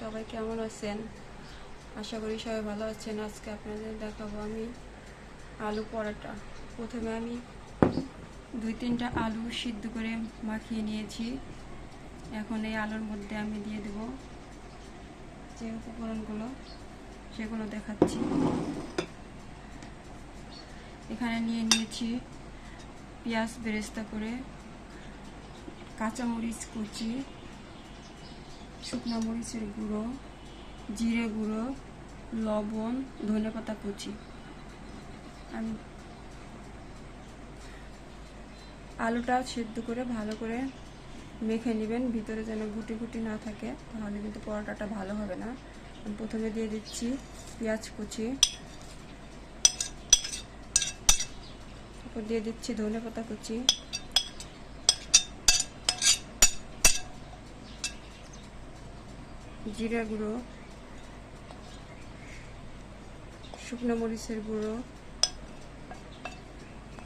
সবাই কেমন আছেন? আশা করি সবাই ভালো আছেন। আজকে আপনাদের দেখাবো আমি আলু পরোটা। প্রথমে আমি দুই তিনটা আলু সিদ্ধ করে মাখিয়ে নিয়েছি। এখন এই আলুর মধ্যে আমি দিয়ে দেব যে উপকরণগুলো, সেগুলো দেখাচ্ছি। এখানে নিয়ে নিয়েছি পেঁয়াজ বেরেস্তা করে, কাঁচামরিচ কুচি শুকনো মরিচের গুঁড়ো, জিরে গুঁড়ো, লবণ, ধনে পাতা কুচি। আলুটা সেদ্ধ করে ভালো করে মেখে নেবেন, ভিতরে যেন গুটি গুটি না থাকে, তাহলে কিন্তু পরোটাটা ভালো হবে না। প্রথমে দিয়ে দিচ্ছি পেঁয়াজ কুচি। তারপর দিয়ে দিচ্ছি ধনে পাতা কুচি। জিরা গুঁড়ো, শুকনো মরিচের গুঁড়ো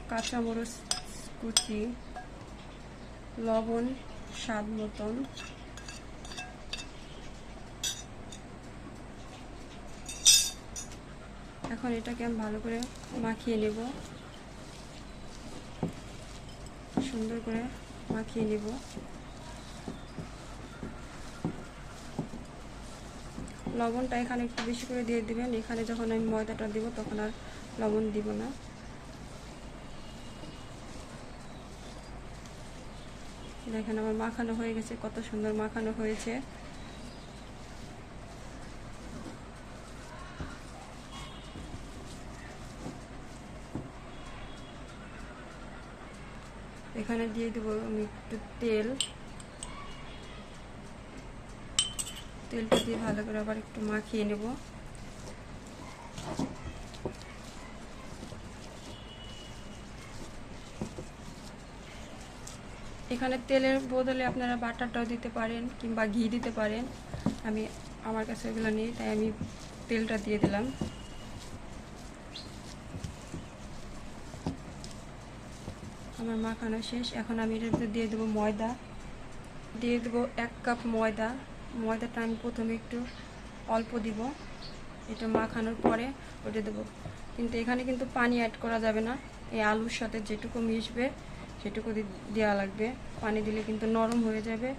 কাঁচা মরিচ কুচি, লবণ স্বাদ মতন। এখন এটাকে আমি ভালো করে মাখিয়ে নেব। সুন্দর করে মাখিয়ে নেব। লবণটা এখানে একটু বেশি করে দিয়ে দিবেন। এখানে যখন আমি ময়দাটা দিব, তখন আর লবণ দিব না। দেখেন আমার মাখানো হয়ে গেছে, কত সুন্দর মাখানো হয়েছে। এখানে দিয়ে দেবো আমি একটু তেল। তেলটা দিয়ে ভালো করে আবার একটু মাখিয়ে নেব। এখানে তেলের বদলে আপনারা বাটারটাও দিতে পারেন কিংবা ঘি দিতে পারেন। আমি, আমার কাছে এগুলো নেই, তাই আমি তেলটা দিয়ে দিলাম। আমার মাখানো শেষ। এখন আমি এটার ভিতরে দিয়ে দেবো ময়দা। দিয়ে দেবো এক কাপ ময়দা। ময়দাটা আমি প্রথমে একটু অল্প দিব। এটা মাখানোর পরে ওটা দেবো। কিন্তু এখানে কিন্তু পানি অ্যাড করা যাবে না। এই আলুর সাথে যেটুকু মিশবে, সেটুকু দেওয়া লাগবে। পানি দিলে কিন্তু নরম হয়ে যাবে।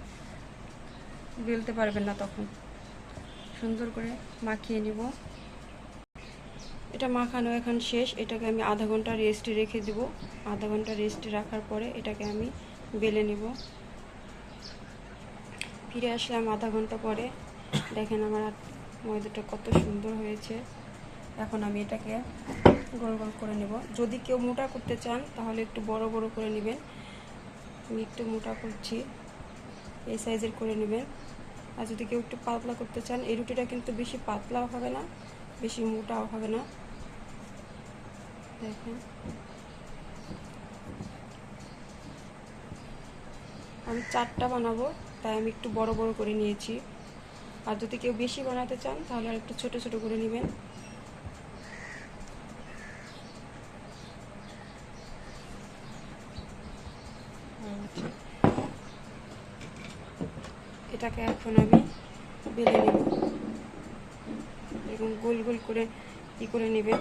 বেলতে পারবেন না তখন। সুন্দর করে মাখিয়ে নিব। এটা মাখানো এখন শেষ। এটাকে আমি আধা ঘণ্টা রেস্টে রেখে দেব। আধা ঘণ্টা রেস্টে রাখার পরে এটাকে আমি বেলে নেব। ফিরে আসলাম আধা ঘণ্টা পরে। দেখেন আমার ময়দাটা কত সুন্দর হয়েছে। এখন আমি এটাকে গোল গোল করে নেব। যদি কেউ মোটা করতে চান, তাহলে একটু বড় বড় করে নেবেন। আমি একটু মোটা করছি। এই সাইজের করে নেবেন। আর যদি কেউ একটু পাতলা করতে চান, এই রুটিটা কিন্তু বেশি পাতলাও হবে না, বেশি মোটাও হবে না। দেখেন। আমি চারটা বানাবো। তাই আমি একটু বড় বড় করে নিয়েছি। আর যদি কেউ বেশি বানাতে চান, তাহলে আর একটু ছোট ছোট করে নেবেন। এটাকে এখন আমি বেলে নেব। এরকম গোল গোল করে ই করে নেবেন।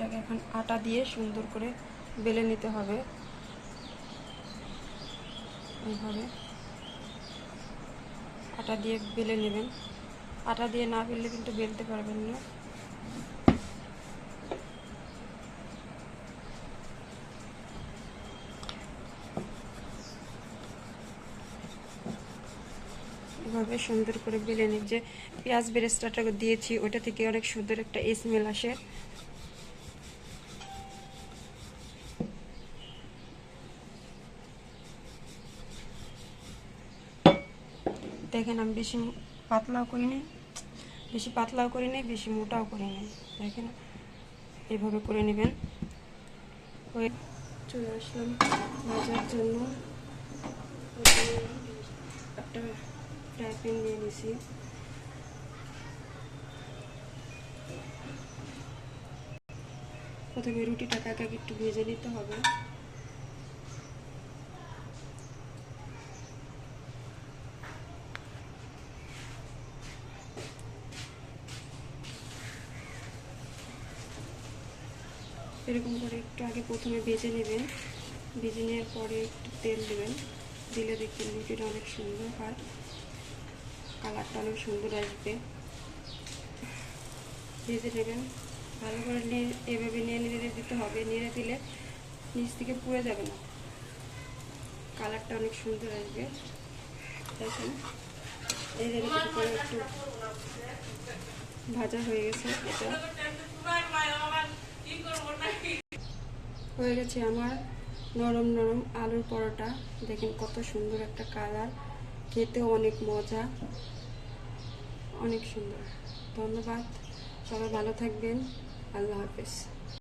এটাকে এখন আটা দিয়ে সুন্দর করে বেলে নিতে হবে। এইভাবে আটা দিয়ে বেলে নেবেন। আটা দিয়ে না বেললে কিন্তু বেলতে পারবেন না। এভাবে সুন্দর করে বেলে নিই যে পেঁয়াজ বেরেস্তাটা দিয়েছি, ওটা থেকে অনেক সুন্দর একটা স্মেল আসে। দেখেন আমি বেশি পাতলাও করি নি বেশি পাতলাও করি নাই বেশি মোটাও করি নাই দেখেন, এভাবে করে নেবেন। চলে আসলাম ভাজার জন্য। একটা ফ্রাই প্যান নিয়ে নিছি। প্রথমে রুটিটাকে এক একটু ভেজে নিতে হবে। এরকম করে একটু আগে প্রথমে ভেজে নেবেন। ভেজে নেওয়ার পরে একটু তেল দেবেন। দিলে দেখবেন রুটিটা অনেক সুন্দর হয়। কালারটা অনেক সুন্দর আসবে। ভেজে নেবেন। ভালো করে নিয়ে, এভাবে নিয়ে নেড়ে দিতে হবে নেড়ে দিলে নিচ থেকে পুড়ে যাবে না। কালারটা অনেক সুন্দর আসবে। দেখেন একটু ভাজা হয়ে গেছে। এটা হয়ে গেছে আমার নরম নরম আলুর পরোটা। দেখেন কত সুন্দর একটা কালার। খেতেও অনেক মজা। অনেক সুন্দর। ধন্যবাদ। সবাই ভালো থাকবেন। আল্লাহ হাফেজ।